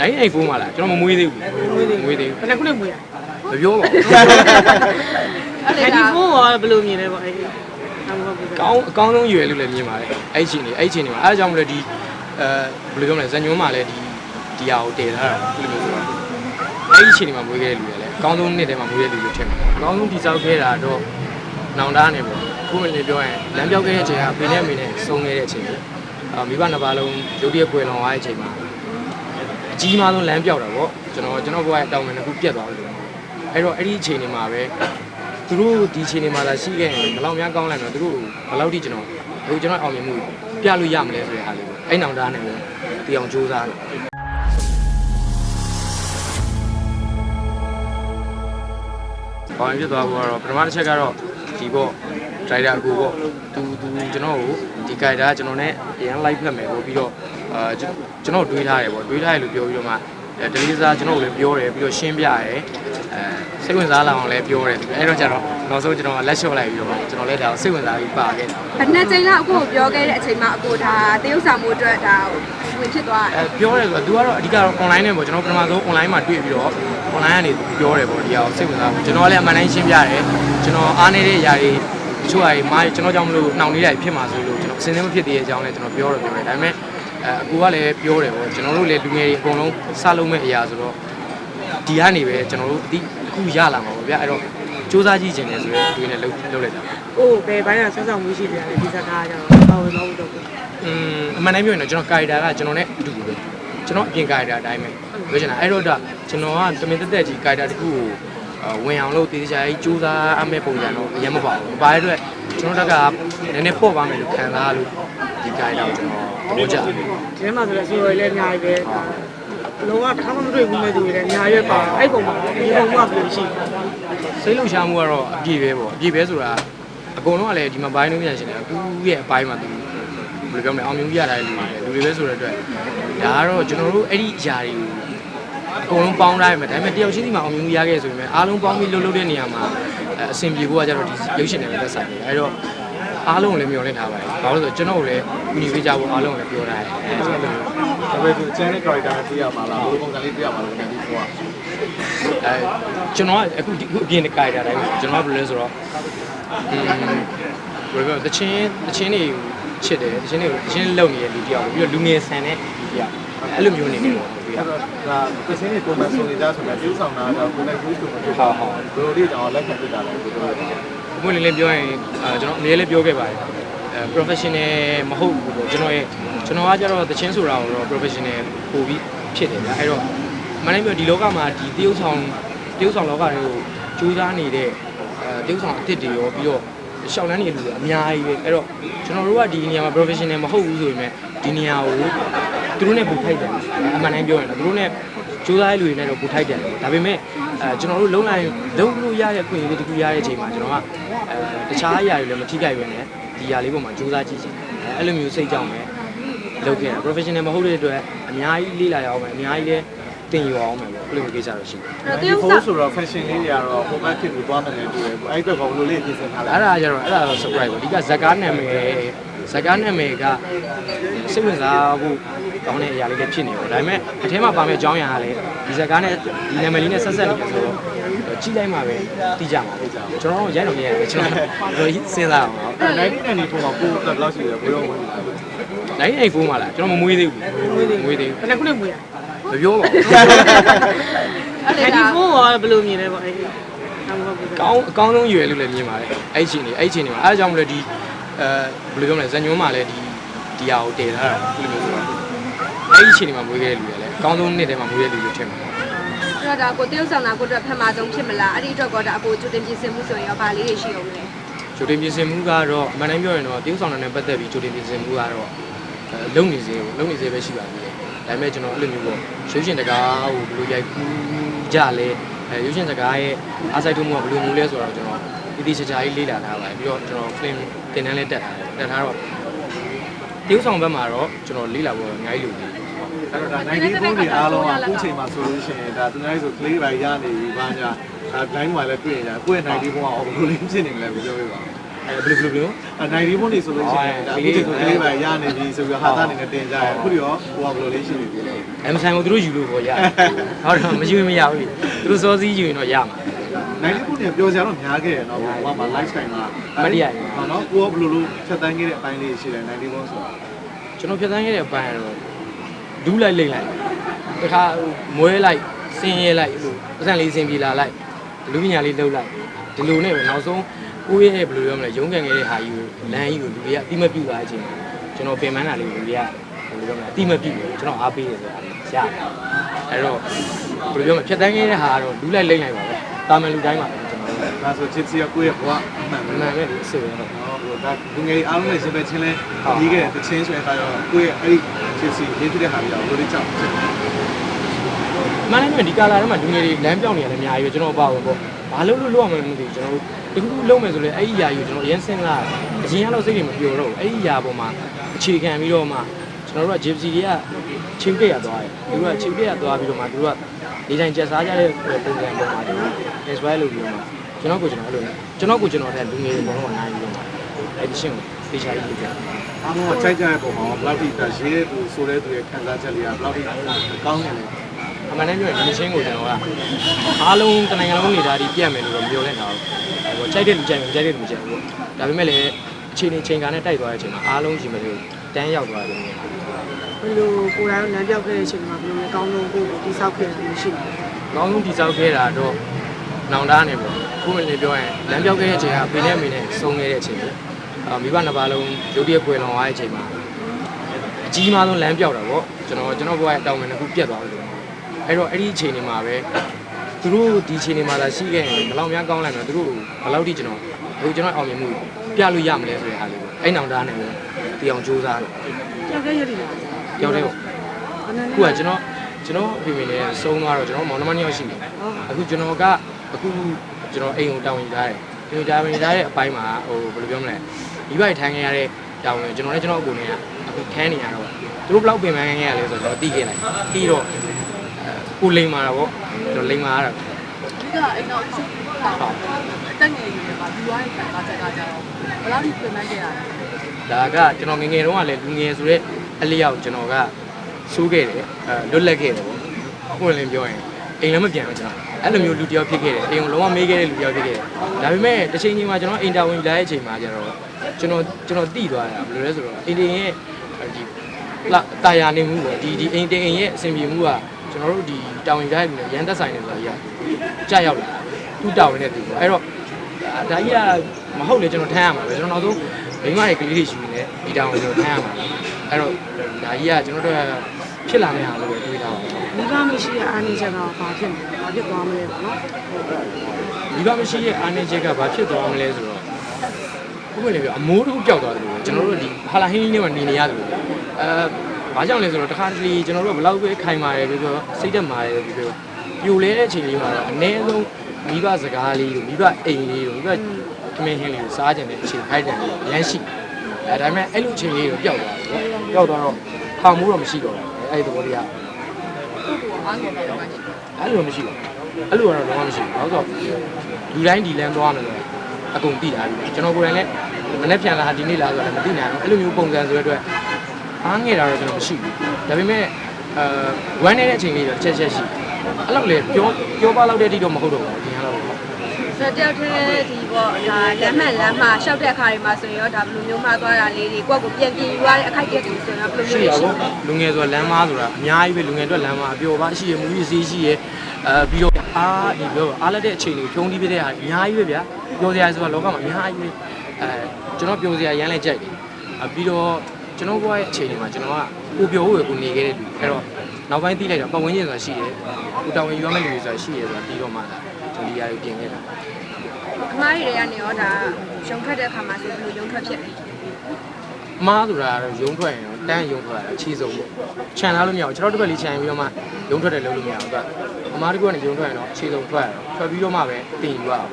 နိုင်အိတ်ဖုန်းမှာလားကျွန်တော်မမွေးသေးဘူးမမွေးသေးဘယ်နှခုနဲ့မွေးရဘူးမပြောပါဘူးအဲ့ဒီဖုန်းကဘယ်လိုမြင်လဲပေါ့အဲ့ဒီအမဟုတ်ဘူးကောင်းအကောင်းဆုံးရွယ်လို့လည်းမြင်ပါတယ်အဲ့ချိန်နေအဲ့ချိန်နေမှာအဲ့ဒါကြောင့်မလို့ဒီအဲဘယ်လိုပြောမလဲဇညွန်းမှာလည်းဒီဒီဟာကိုတည်ထားတာဘယ်လိုမျိုးဆိုတော့အဲ့ဒီချိန်နေမှာမွေးခဲ့တဲ့လူတွေလည်းအကောင်းဆုံးနှစ်ထဲမှာမွေးတဲ့လူတွေထင်တယ်အကောင်းဆုံးဒီစောက်ခဲ့တာတော့နောင်တနေပေါ့ခုမင်းပြောရင်လမ်းပြောက်ခဲ့တဲ့အချိန်ကဖေနဲ့မေနဲ့စုံခဲ့တဲ့အချိန်အာမိဘနှစ်ပါးလုံးရုပ်တရက်ကွယ်လွန်သွားတဲ့အချိန်မှာအ ကြီးမားဆုံးလမ်းပြောက်တာပေါ့ကျွန်တော်ကျွန်တော်ဘဝရဲ့တောင်းပန်တစ်ခုပြတ်သွားလို့အဲ့တော့အဲ့ဒီအချိန်နေမှာပဲသူတို့ဒီအချိန်တွေမှာလာရှိခဲ့ရင်ဘယ်လောက်များကောင်းလိုက်မလဲသူတို့ဘယ်လောက်ထိကျွန်တော်အခုကျွန်တော်အောင်မြင်မှုပြလို့ရမလဲဆိုတဲ့ဟာလေးပေါ့အဲ့နောင်တနဲ့ပဲတီအောင်စူးစမ်းတယ်။ဘာဖြစ်သွားဘူးကတော့ပထမတစ်ချက်ကတော့ဒီပေါ့ဒရိုက်တာအကူပေါ့သူသူကျွန်တော်ကိုဒီဂိုက်တာကျွန်တော်နဲ့အရင်လိုက်ဖက်မယ်ပေါ့ပြီးတော့ အာကျွန်တော်တွေးထားတယ်ပေါ့တွေးထားတယ်လို့ပြောပြီးတော့မှဒလီစာကျွန်တော်ကိုလည်းပြောတယ်ပြီးတော့ရှင်းပြတယ်အဲစိတ်ဝင်စားလာအောင်လည်းပြောတယ်အဲ့တော့ကျတော့နောက်ဆုံးကျွန်တော်လက်လျှော့လိုက်ပြီးတော့ကျွန်တော်လည်းဒါကိုစိတ်ဝင်စားပြီးပါခဲ့တယ်ဘယ်နှစ်ချိန်လောက်အခုကိုပြောခဲ့တဲ့အချိန်မှာအကိုဒါတရုပ်ဆောင်မှုအတွက်ဒါဝင်ဖြစ်သွားတယ်အဲပြောတယ်ဆိုတော့ तू ကတော့အဓိကတော့ online နဲ့ပေါ့ကျွန်တော်ပထမဆုံး online မှာတွေ့ပြီးတော့ online ကနေပြောတယ်ပေါ့ဒီဟာကိုစိတ်ဝင်စားဘူးကျွန်တော်ကလည်းအမှန်တိုင်းရှင်းပြတယ်ကျွန်တော်အားနေတဲ့အရာတွေတချို့အရာတွေမားကျွန်တော်ကြောင့်မလို့နှောင့်နှေးတာဖြစ်မှာဆိုလို့ကျွန်တော်အစင်းစင်းမဖြစ်သေးတဲ့အကြောင်းလည်းကျွန်တော်ပြောတော့ပြောတယ်ဒါပေမဲ့ အဲအကူကလည်းပြောတယ်ပေါ့ကျွန်တော်တို့လည်းလူငယ်တွေအကုန်လုံးစလုံးမဲ့အရာဆိုတော့ဒီကနေပဲကျွန်တော်တို့အတိအခုရလာမှာပေါ့ဗျာအဲ့တော့စူးစမ်းကြည့်ခြင်းလည်းဆိုရင်တွေ့နေလှုပ်လှုပ်လိုက်တာကိုဘယ်ဘိုင်းကဆက်ဆောင်မှုရှိတယ်လဲဒီစကားကြောင့်ဘာဝင်တော့ဘူးတော့อืมအမှန်တမ်းပြောရင်တော့ကျွန်တော်ကာရီတာကကျွန်တော်နဲ့အတူတူပဲကျွန်တော်အပြင်ကာရီတာအတိုင်းပဲပြောချင်တာအဲ့တော့ဒါကျွန်တော်ကတမင်တက်တက်ကြီးကာရီတာတစ်ခုကိုအာဝင်အောင်လို့တေးချာကြီးစူးစမ်းအမဲ့ပုံစံတော့အရင်မပါဘူး။ဘာလဲအတွက်ကျွန်တော်တက်ကနည်းနည်းပေါ့ပါမယ်လို့ခံစားလို့ဒီကာရီတာကိုကျွန်တော်သ ဘောကျတယ်ဒီထဲမှာဆိုတော့ဆိုရလည်းအများကြီးပဲလုံးဝတစ်ခါမှမတွေ့ဘူးမဲ့သူတွေလည်းအများကြီးပဲပါအဲ့ပုံမှာဒီပုံမှာဘယ်လိုရှိ။စိတ်လှုပ်ရှားမှုကတော့အပြည့်ပဲပေါ့။အပြည့်ပဲဆိုတာအကုန်လုံးကလည်းဒီမှာဘိုင်းလို့ပြန်ရှင်တယ်။အခုရဲ့အပိုင်းမှာသူဘယ်လိုပြောမလဲအောင်မြင်မှုရတာလေလူတွေပဲဆိုတဲ့အတွက်ဒါကတော့ကျွန်တော်တို့အဲ့ဒီຢာတွေကိုအကုန်လုံးပေါင်းထားရမယ်ဒါပေမဲ့တယောက်ချင်းစီမှာအောင်မြင်မှုရခဲ့ဆိုရင်အားလုံးပေါင်းပြီးလှုပ်လှုပ်တဲ့နေရာမှာအဲအဆင်ပြေဖို့ကကြတော့ဒီရုပ်ရှင်တွေပဲသက်ဆိုင်တယ်အဲတော့ အားလုံးကိုလည်းမျှော်လင့်ထားပါတယ်ဘာလို့လဲဆိုတော့ကျွန်တော်ကိုလည်းကူညီပေးကြဖို့အားလုံးကိုလည်းပြောထားတယ်အဲဆိုတော့ဒါပေမဲ့သူအချမ်းနဲ့ character တွေ့ရမှာလားဘယ်လိုပုံစံလေးတွေ့ရမှာလဲဒီကွာအဲကျွန်တော်ကအခုဒီအခုအပြင်ကြိုက်တာတိုင်းပဲကျွန်တော်ကဘယ်လိုလဲဆိုတော့อืมဘယ်လိုပြောတချင်းတချင်းတွေချစ်တယ်တချင်းတွေကိုတချင်းလုံနေတဲ့လူတယောက်ပြီးတော့လူငယ်ဆန်တဲ့လူတယောက်အဲ့လိုမျိုးနေနေတော့တွေ့ရအဲ့တော့ဒါပစင်းတွေပုံမှန်ဆိုနေကြဆိုတော့ကျူးဆောင်တာတော့ကိုယ်နဲ့ကျူးဆိုမဖြစ်ပါဘူးဘယ်လိုလေးတောင်လက်ခံပြတာလဲဒီလို ဘုံလေးလေးပြောရင်အာကျွန်တော်အမြဲလေးပြောခဲ့ပါတယ်အဲ professional မဟုတ်ဘူးပေါ့ကျွန်တော်ရဲ့ကျွန်တော်ကကြတော့တချင်းဆိုတာကိုတော့ professional ပို့ပြီးဖြစ်တယ်ဗျအဲ့တော့မနိုင်ပြောဒီလောကမှာဒီတရုပ်ဆောင်တရုပ်ဆောင်လောကတွေကိုကြိုးစားနေတဲ့အဲတရုပ်ဆောင်အစ်စ်တွေရောပြီးတော့ရှောက်လန်းနေတဲ့လူတွေအများကြီးပဲအဲ့တော့ကျွန်တော်တို့ကဒီနေရာမှာ professional မဟုတ်ဘူးဆိုပေမဲ့ဒီနေရာကိုသူတို့နဲ့ပူထိုက်တယ်အမှန်တိုင်းပြောရင်တော့သူတို့နဲ့ ကြိုးစားတဲ့လူတွေနဲ့တော့ပူထိုက်တယ်ဒါပေမဲ့အဲကျွန်တော်တို့လုံးလိုက်လုံးလို့ရတဲ့ခွင့်ရလေးတခုရတဲ့အချိန်မှာကျွန်တော်ကအဲတခြားအရာတွေလည်းမထိခိုက်ပဲနဲ့ဒီအရာလေးပေါ်မှာကြိုးစားကြည့်ချင်တယ်အဲ့လိုမျိုးစိတ်ကြောင့်ပဲလုပ်ခဲ့တာ professional မဟုတ်တဲ့အတွက်အများကြီးလေ့လာရအောင်မယ်အများကြီးလည်းသင်ယူအောင်မယ်ပေါ့အဲ့လိုမျိုးကိစ္စတော့ရှိတယ်အဲ့ဒီတော့တရုပ်ဖိုးဆောင်ဆိုတော့ fashion လေးတွေကတော့ format ဖြစ်ပြီးသွားမယ်လေတွေ့တယ်အဲ့အတွက်ကဘယ်လိုလေးပြင်ဆင်ထားလဲအဲ့ဒါကြတော့အဲ့ဒါတော့ surprise ပေါ့အဓိကဇက်ကားနာမည် ဇက်ကားနာမည်ကစိတ်ဝင်စားဖို့ကောင်းတဲ့အရာလေးတွေဖြစ်နေတယ်ဒါပေမဲ့အထဲမှာပါမယ့်အကြောင်းအရာကလည်းဒီဇက်ကားနဲ့ဒီနာမည်လေးနဲ့ဆက်ဆက်နေတယ်ဆိုတော့ကြည့်လိုက်မှပဲသိကြမှာပေါ့ကျွန်တော်တို့ရိုက်တော့မရတယ်ကျွန်တော်တို့စဉ်းစားအောင်ပေါ့အဲ့နိုင်တဲ့နေပုံမှာကိုယ်တက်လောက်ရှိတယ်ဘယ်လိုဝင်လာလဲနိုင်အိတ်ဖုန်းမှာလားကျွန်တော်မမွေးသေးဘူးမမွေးသေးဘယ်နှခုနဲ့မွေးရဘူးမပြောပါဘူးအဲ့ဒီဖုန်းကဘယ်လိုမြင်လဲပေါ့အဲ့ဒီအမဟုတ်ဘူးကောင်းအကောင်းဆုံးရွယ်လို့လည်းမြင်ပါတယ်အဲ့ချိန်နေအဲ့ချိန်နေမှာအဲ့ဒါကြောင့်မလို့ဒီ အဲဘယ်လိုပြောမလဲဇညွန်းမှာလည်းဒီဒီဟာကိုတည်ထားတာဒီလိုမျိုးဆိုတော့အဲ့ဒီချိန်နေမှာမွေးခဲ့တဲ့လူတွေလည်းအကောင်းဆုံးနှစ်ထဲမှာမွေးတဲ့လူတွေထင်ပါတယ်အဲ့တော့ဒါကိုတရုပ်ဆောင်တာကိုအတွက်ဖန်မာဆုံးဖြစ်မလားအဲ့ဒီအတွက်ကောဒါအကိုကြိုတင်ပြင်ဆင်မှုဆိုရင်ရောဗာလေးတွေရှိအောင်လဲဂျိုတင်ပြင်ဆင်မှုကတော့အမှန်တမ်းပြောရင်တော့တရုပ်ဆောင်တာနဲ့ပတ်သက်ပြီးဂျိုတင်ပြင်ဆင်မှုကတော့အဲလုံနေစေလုံနေစေပဲရှိပါသေးတယ်ဒါပေမဲ့ကျွန်တော်အဲ့လိုမျိုးပေါ့ရုပ်ရှင်တကားကိုဘယ်လိုရိုက်ကူးကြလဲအဲရုပ်ရှင်တကားရဲ့အားစိုက်ထုတ်မှုကဘယ်လိုမျိုးလဲဆိုတော့ကျွန်တော် ဒီဒီချာချာကြီးလေ့လာထားပါတယ်ပြီးတော့ကျွန်တော် film တင်တန်းလေးတက်ထားတယ်တက်ထားတော့တရုပ်ဆောင်ဘက်မှာတော့ကျွန်တော်လေ့လာဖို့အများကြီးလိုသေးတယ်အဲ့တော့ဒါနိုင်ဒီပုံတွေအားလုံးကအခုချိန်မှာဆိုလို့ရှိရင်ဒါသူများဆို clay ပိုင်းရနေပြီဘာညာဒါ line မှာလည်းတွေ့နေတာကိုယ့်ရဲ့နိုင်ဒီပုံကဘယ်လိုလေးဖြစ်နေမလဲပြောပြပါအဲဘယ်လိုဘယ်လိုဘယ်လိုအနိုင်ဒီမွန်နေဆိုလို့ရှိရင်ဒါအခုချိန်ဆိုကလေးပဲရနေပြီဆိုပြီးဟာသားအနေနဲ့တင်ကြတယ်အခုရောဟိုကဘယ်လိုလေးရှိနေပြီလဲအမဆိုင်ကိုသူတို့ယူလို့ပေါ့ရဟုတ်တော့မယူမရဘူးသူတို့စောစည်းယူရင်တော့ရမှာ နိုင်ဒီမွန်နေပြောစရာတော့များခဲ့တယ်နော်ဟိုကမှာ live stream မှာဟုတ်နော်ကိုကဘယ်လိုလိုဖြတ်တန်းခဲ့တဲ့အပိုင်းလေးရှိတယ်နိုင်ဒီမွန်ဆိုတာကျွန်တော်ဖြတ်သန်းခဲ့တဲ့အပိုင်းကတော့ဒူးလိုက်လိမ့်လိုက်တခါမွဲလိုက်စင်းရဲလိုက်လို့ပတ်စံလေးစင်ပြေလာလိုက်လူပညာလေးလှုပ်လိုက်ဒီလိုနဲ့ပဲနောက်ဆုံးကိုယ့်ရဲ့ဘယ်လိုပြောမလဲရုံးကန်ခဲ့တဲ့ဟာယူလမ်းယူလူတွေကအတိမပြုတ်သွားခြင်းကျွန်တော်ပင်ပန်းတာလေးလူတွေကဘယ်လိုပြောမလဲအတိမပြုတ်ဘူးကျွန်တော်အားပေးတယ်ဆိုတာရတယ်အဲ့တော့ဘယ်လိုပြောမလဲဖြတ်သန်းခဲ့တဲ့ဟာကတော့ဒူးလိုက်လိမ့်လိုက်ပါပဲ တာမန်လူတိုင်းပါပဲကျွန်တော်တို့ဒါဆိုချစ်စီကကိုယ့်ရဲ့ဘဝအမှန်ပဲမှန်ပဲဒီအစ်စ်ပဲတော့နော်ဟိုဒါလူငယ်အားလုံးနဲ့ရှင်ပဲချင်းလဲပြီးခဲ့တဲ့တချင်းဆိုတဲ့အခါကျတော့ကိုယ့်ရဲ့အဲ့ဒီချစ်စီရေးဖြစ်တဲ့ဟာတွေရောဘယ်လိုကြောက်မန်နေဂျမန့်ဒီကာလာထဲမှာလူငယ်တွေလမ်းပြောင်းနေရတယ်အများကြီးပဲကျွန်တော်ပါဝင်ပေါ့ဘာလို့လို့လုပ်အောင်မလဲမသိဘူးကျွန်တော်တို့တခုခုလုပ်မယ်ဆိုလဲအဲ့ဒီຢာယူကျွန်တော်အရင်စဉ်းစားအရင်ကတော့စိတ်တွေမပြောတော့ဘူးအဲ့ဒီຢာပေါ်မှာအခြေခံပြီးတော့မှ ကျွန်တော်တို့က gypsy တွေကချင်းပြရသွားတယ်သူတို့ကချင်းပြရသွားပြီးတော့မှသူတို့ကဒီတိုင်းကျက်စားကြတဲ့ပုံစံပေါ်မှာကျွန်တော် inspire လုပ်ပြီးတော့မှကျွန်တော်ကိုကျွန်တော်အဲ့လိုကျွန်တော်ကိုကျွန်တော်တဲ့လူငယ်တွေဘောလုံးကနိုင်ပြီးတော့မှအဲ့ဒီရှင်းကိုတေချာကြီးလုပ်တယ်အားလုံးကကြိုက်ကြတဲ့ပုံမှာဘယ်လောက်ထိဒါရေးတဲ့သူဆိုတဲ့သူရဲ့ခံစားချက်လေးကဘယ်လောက်ထိကောင်းနေလဲအမှန်တမ်းပြောရင်ဒီချင်းကိုကျွန်တော်ကအားလုံးတနိုင်ငံလုံးနေတာဒီပြတ်မယ်လို့တော့ပြောနေတာဟိုကြိုက်တဲ့လူကြိုက်မယ်ကြိုက်တဲ့လူကြိုက်ဘူးဒါပေမဲ့လည်းအချိန်နဲ့ချိန်ကာနဲ့တိုက်သွားတဲ့အချိန်မှာအားလုံးရှင်မလို့ တန်းရောက်သွားတယ်လို့ဘယ်လိုကိုယ်တိုင်လမ်းပြောက်ခဲ့တဲ့အချိန်မှာဘယ်လိုလဲကောင်းဆုံးကိုယ်ကိုတိဆောက်ခဲ့တယ်ရှိတယ်အကောင်းဆုံးတိစောက်ခဲ့တာတော့နောင်တနေပေါ့ခုမလေးပြောရင်လမ်းပြောက်ခဲ့တဲ့အချိန်ကပင်နဲ့မင်းနဲ့ဆုံးခဲ့တဲ့အချိန်ပဲအာမိဘနှစ်ပါးလုံးရုပ်တရက်ပွေလောင်သွားတဲ့အချိန်မှာအကြီးမားဆုံးလမ်းပြောက်တာပေါ့ကျွန်တော်ကျွန်တော်ဘဝရဲ့တောင်းပန်တစ်ခုပြတ်သွားလို့အဲ့တော့အဲ့ဒီအချိန်တွေမှာပဲသူတို့ဒီအချိန်တွေမှာသာရှိခဲ့ရင်ဘယ်လောက်များကောင်းလိုက်မလဲသူတို့ဘယ်လောက်ထိကျွန်တော်ဟိုကျွန်တော်အောင်မြင်မှုပြလို့ရမလဲဆိုတဲ့အားလေးပေါ့အဲ့နောင်တနေပဲ တီအောင်စူးစမ်းတယ်ကြောက်ခဲ့ရည်လားတယောက်တည်းပေါ့ဘယ်နဲ့အခုကကျွန်တော်ကျွန်တော်အဖေမေနဲ့ဆုံးသွားတော့ကျွန်တော်မောင်နှမနှစ်ယောက်ရှိတယ်အခုကျွန်တော်ကအခုကျွန်တော်အိမ်ကိုတောင်းယူထားတယ်အိမ်ကိုတောင်းယူထားတဲ့အပိုင်းမှာဟိုဘယ်လိုပြောမလဲဒီဘက်ထိုင်ခဲ့ရတဲ့တောင်းယူကျွန်တော်လည်းကျွန်တော်အကူနဲ့ကအခုခန်းနေရတော့သူတို့ဘယ်လောက်ပင်ပန်းခဲ့ရလဲဆိုတော့ကျွန်တော်သိခဲ့လိုက်ပြီးတော့ကိုလိန်မာတာပေါ့ကျွန်တော်လိန်မာရတာဒီကအိမ်တော့ဟုတ်တက်ငယ်နေပါဒီဝိုင်းခံတာချက်ကကြတော့ဘယ်လောက်ထိပြင်ပန်းခဲ့ရလဲ ဒါကကျွန်တော်ငယ်ငယ်တုန်းကလည်းလူငယ်ဆိုတဲ့အလျောက်ကျွန်တော်ကစိုးခဲ့တယ်အဲလွတ်လပ်ခဲ့တယ်ပေါ့ခုလည်းပြောရင်အိမ်လည်းမပြန်ဘူးကျွန်တော်အဲ့လိုမျိုးလူတစ်ယောက်ဖြစ်ခဲ့တယ်အိမ်ကိုလုံးဝမေးခဲ့တဲ့လူတစ်ယောက်ဖြစ်ခဲ့တယ်ဒါပေမဲ့တစ်ချိန်ချိန်မှာကျွန်တော်အိမ်တာဝန်ယူလာတဲ့အချိန်မှာကျတော့ကျွန်တော်ကျွန်တော်တိသွားတာဘယ်လိုလဲဆိုတော့အိမ်တင်ရဲ့ဒီလာတာယာနေမှုပေါ့ဒီဒီအိမ်တင်အိမ်ရဲ့အဆင်ပြေမှုကကျွန်တော်တို့ဒီတာဝန်ယူလာတဲ့လူနဲ့ရန်သက်ဆိုင်နေဆိုတော့ကြာရောက်လာသူ့တာဝန်နဲ့သူပေါ့အဲ့တော့ဒါကြီးကမဟုတ်လေကျွန်တော်ထမ်းရမှာပဲကျွန်တော်နောက်ဆုံး မိမတွေကလေးတွေရှိနေတယ်ဒီတာဝန်ကျွန်တော်ထမ်းရမှာအဲ့တော့ဒါကြီးကကျွန်တော်တို့ဖြစ်လာမယ့်ဟာလို့ပဲတွေးထားပါတယ်မိဘမရှိတဲ့အားနေချက်တော့ဘာဖြစ်လဲဘာဖြစ်သွားမလဲပေါ့နော်မိဘမရှိရဲ့အားနေချက်ကဘာဖြစ်သွားမလဲဆိုတော့ဘုမလေးပြောအမိုးတစ်ခုပျောက်သွားတယ်လို့ကျွန်တော်တို့ဒီဟာလာဟင်းလေးနဲ့နေနေရတယ်လို့အဲဘာကြောင့်လဲဆိုတော့တခါတလေကျွန်တော်တို့ဘယ်လောက်ပဲခိုင်မာတယ်ပြောပြောစိတ်သက်မာတယ်ပြောပြောပြိုလဲတဲ့အချိန်လေးမှာတော့အနည်းဆုံးမိဘစကားလေးတို့မိဘအိမ်လေးတို့မိဘခ မင်းဟင်းလေးကိုစားကြတဲ့အချိန်ခိုက်တယ်လို့ရမ်းရှိအဲဒါပေမဲ့အဲ့လိုအချိန်လေးတော့ပျောက်သွားတယ်ပျောက်သွားတော့ထောင်မှုတော့မရှိတော့ဘူးအဲ့ဒီသဘောတရားကိုကိုအားငယ်တယ်မှရှိတယ်အဲ့လိုမရှိဘူးအဲ့လိုကတော့တော့မရှိဘူးဘာလို့ဆိုတော့လူတိုင်းဒီလမ်းသွားမယ်လို့အကုန်သိတာပြီကျွန်တော်ကိုယ်တိုင်လည်းမနေ့ပြန်လာဒီနေ့လာဆိုတော့လည်းမသိနိုင်ဘူးအဲ့လိုမျိုးပုံစံဆိုတဲ့အတွက်အားငယ်တာတော့ကျွန်တော်မရှိဘူးဒါပေမဲ့အဲဝမ်းနေတဲ့အချိန်လေးတော့ချက်ချက်ရှိအဲ့လောက်လေပြောပြောပါလောက်တဲ့အထိတော့မဟုတ်တော့ဘူးဒီဟာ တော့ဆိုတော့တယောက်တည်းဒီပေါ့ဒါလမ်းမှန်လမ်းမှရှောက်တဲ့အခါတွေမှာဆိုရင်ရောဒါဘယ်လိုမျိုးမှသွားတာလေးတွေကိုယ့်ကိုပြန်ပြင်ယူရတဲ့အခိုက်အတန့်တွေဆိုရင်ရောဘယ်လိုရှိမျိုးရရှိပါဘူးလူငယ်ဆိုတာလမ်းမားဆိုတာအများကြီးပဲလူငယ်အတွက်လမ်းမားအပျော်ပါရှိရမူကြီးစီးရှိရအဲပြီးတော့အားဒီပြောအားလက်တဲ့အချိန်တွေဖြုံးတီးပြတဲ့ဟာအများကြီးပဲဗျာပြောစရာဆိုတာလောကမှာအများကြီးပဲအဲကျွန်တော်ပြောစရာရမ်းလဲကြိုက်တယ်အပြီးတော့ကျွန်တော်ဘဝရဲ့အချိန်တွေမှာကျွန်တော်ကကိုပြောဖို့ကိုနေခဲ့တဲ့လူအဲ့တော့နောက်ပိုင်းသိလိုက်တော့ပတ်ဝန်းကျင်ဆိုတာရှိတယ်ကိုတောင်းဝင်ယူရမယ့်လူတွေဆိုတာရှိတယ်ဆိုတာပြီးတော့မှလာ ကျွန်တော်ဒီအရာကိုပြင်ခဲ့တာအမားတွေကနေရောဒါရုံထွက်တဲ့အခါမှာဆိုဘယ်လိုရုံထွက်ဖြစ်လဲအမားဆိုတာကတော့ရုံထွက်ရင်တော့တန်းရုံထွက်တာအချီဆုံးပေါ့ခြံလာလို့မရဘူးကျွန်တော်တစ်ပတ်လေးခြံပြီးတော့မှရုံထွက်တယ်လို့လို့မရဘူးသူကအမားတစ်ခုကနေရုံထွက်ရင်တော့အခြေဆုံးထွက်ရတယ်ထွက်ပြီးတော့မှပဲတင်ယူရအောင်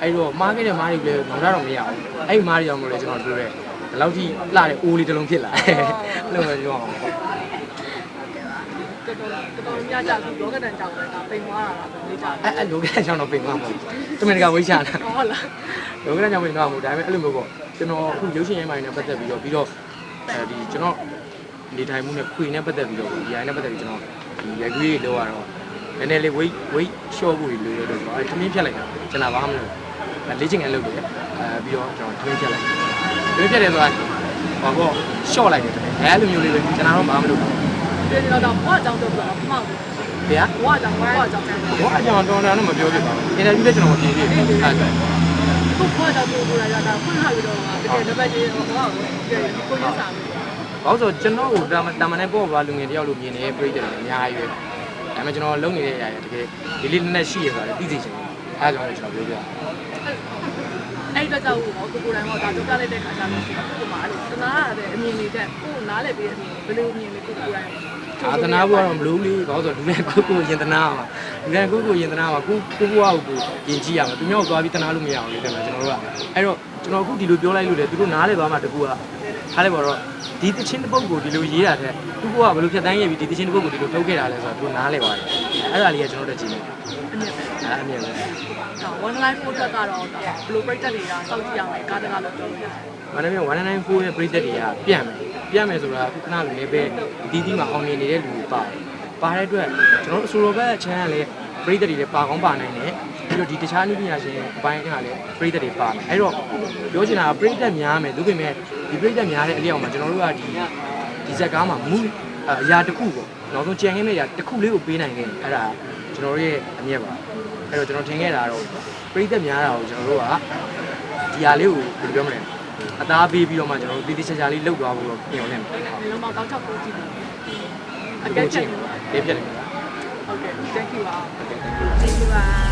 အဲ့တော့မားခဲ့တဲ့မားတွေလည်းမရတော့မရဘူးအဲ့ဒီမားတွေကြောင့်မလို့လေကျွန်တော်တို့ရဲဒီလောက်ထိလှတဲ့အိုးလေးတစ်လုံးဖြစ်လာအဲ့လိုပဲပြောအောင်ကဲ တော်တော်တော်တော်များကြအခုလောကဒန်ကြောင့်လည်းဒါပိန်သွားတာပဲလေးကြအဲ့အဲ့လောကကြောင့်တော့ပြင်မှာမဟုတ်ဘူးတမင်တကာဝိချာတာဟုတ်လားလောကကြောင့်ပြင်တော့မဟုတ်ဒါပေမဲ့အဲ့လိုမျိုးပေါ့ကျွန်တော်အခုရုပ်ရှင်ရိုင်းပိုင်းနဲ့ပတ်သက်ပြီးတော့ပြီးတော့အဲဒီကျွန်တော်နေထိုင်မှုနဲ့ခွေနဲ့ပတ်သက်ပြီးတော့ဒီအိုင်နဲ့ပတ်သက်ပြီးကျွန်တော်ဒီရိုက်ခွေးလောက်ရတော့နည်းနည်းလေး weight weight ရှော့ဖို့လိုရတော့အဲထမင်းဖြတ်လိုက်တာကျွန်တော်ဘာမှမလုပ်လေ့ကျင့်ငယ်လုပ်တယ်အဲပြီးတော့ကျွန်တော်ထမင်းဖြတ်လိုက်ထမင်းဖြတ်တယ်ဆိုတာဟောပေါ့ရှော့လိုက်တယ်အဲလိုမျိုးလေးပဲကျွန်တော်တော့ဘာမှမလုပ်ဘူး ဒီတော့တော့ဘွားကြောင့်တော့တော့မှောက်တယ်ဗျာဘွားကြောင့်ဘွားကြောင့်ဘောအကြောင်းတော်တော်တော့မပြောပြပါဘူးအင်တာဗျူးလည်းကျွန်တော်မပြင်ပြဘူးအဲဒါခုဘွားကြောင့်ပြောလို့ရတာဖွင့်ထားပြီးတော့တကယ်တစ်ပတ်ချင်းဟိုကတော့ကိုရင်းစားပြီဘာလို့ဆိုကျွန်တော်ကိုတာမတာမနဲ့ပေါ့ပါလူငယ်တယောက်လိုမြင်နေပြိတ္တတယ်အများကြီးပဲဒါပေမဲ့ကျွန်တော်လုံနေတဲ့အရာတကယ်ဒီလေးနည်းနည်းရှိရဆိုတာသိသိချင်တယ်အဲဒါကြောင့်ကျွန်တော်ပြောပြအဲ့တော့ကြောင့်ကိုကိုတိုင်းကဒါတို့ကလိုက်တဲ့ခါကျတော့ကိုမှအဲ့လိုတနာရတဲ့အမြင်လေးတဲ့ကိုနားလည်ပြီးတဲ့အမြင်ဘယ်လိုအမြင်လေးကိုကိုတိုင်း အာသနာဘူးကတော့မလို့လေဘာလို့ဆိုလူငယ်ကိုကိုယင်တနာပါလူငယ်ကိုကိုယင်တနာပါကိုကိုဘွားကိုယင်ကြည့်ရမှာသူမျိုးသွားပြီးတနာလို့မရအောင်လေတဲ့မှာကျွန်တော်တို့ကအဲ့တော့ကျွန်တော်အခုဒီလိုပြောလိုက်လို့လေသူတို့နားလေသွားမှတကူကထားလိုက်ပါတော့ဒီတချင်းတစ်ပုတ်ကိုဒီလိုရေးတာတဲ့သူကဘယ်လိုဖြတ်တန်းရပြီးဒီတချင်းတစ်ပုတ်ကိုဒီလိုထုတ်ခဲ့တာလဲဆိုတော့သူနားလေပါတယ်အဲ့ဒါလေးကကျွန်တော်တို့ကြည့်နေတယ်အမြင်ပဲအဲ့အမြင်ပဲဒါ one line photo ကတော့ဘလိုပြတ်တက်နေတာစောင့်ကြည့်ရမယ်ကားတကားလို့ပြောလို့ရတယ်မန္တလေး194ရဲ့ပရိသတ်တွေကပြန့်မယ် ပြန့်မယ်ဆိုတာခုခဏလိုလည်းပဲဒီဒီမှာအောင်မြင်နေတဲ့လူတွေပါပါတဲ့အတွက်ကျွန်တော်တို့အဆိုတော်ဘက်ချမ်းကလည်းပရိသတ်တွေလည်းပါကောင်းပါနိုင်တယ်ပြီးတော့ဒီတခြားနည်းပညာရှင်အပိုင်းကလည်းပရိသတ်တွေပါမယ်အဲ့တော့ပြောချင်တာကပရိသတ်များမယ်သူပေမဲ့ဒီပရိသတ်များတဲ့အလျောက်မှာကျွန်တော်တို့ကဒီဒီဇက်ကားမှာမူအရာတစ်ခုပေါ့နောက်ဆုံးကြံခင်းတဲ့အရာတစ်ခုလေးကိုပေးနိုင်တယ်အဲ့ဒါကျွန်တော်တို့ရဲ့အမြတ်ပါအဲ့တော့ကျွန်တော်ထင်ခဲ့တာတော့ပရိသတ်များတာကိုကျွန်တော်တို့ကဒီဟာလေးကိုဘယ်လိုပြောမလဲ အသားပေးပြီးတော့မှကျွန်တော်တို့တည်တည်ချာချာလေးလှုပ်သွားဖို့တော့ပြင်အောင်လုပ်မယ်ဒီလိုမှတောက်ချောက်ပို့ကြည့်တယ်အ။ကဲကိုချက်ချင်းလေးဖြစ်နေမှာဟုတ်ကဲ့ thank you ပါကျေးဇူးပါ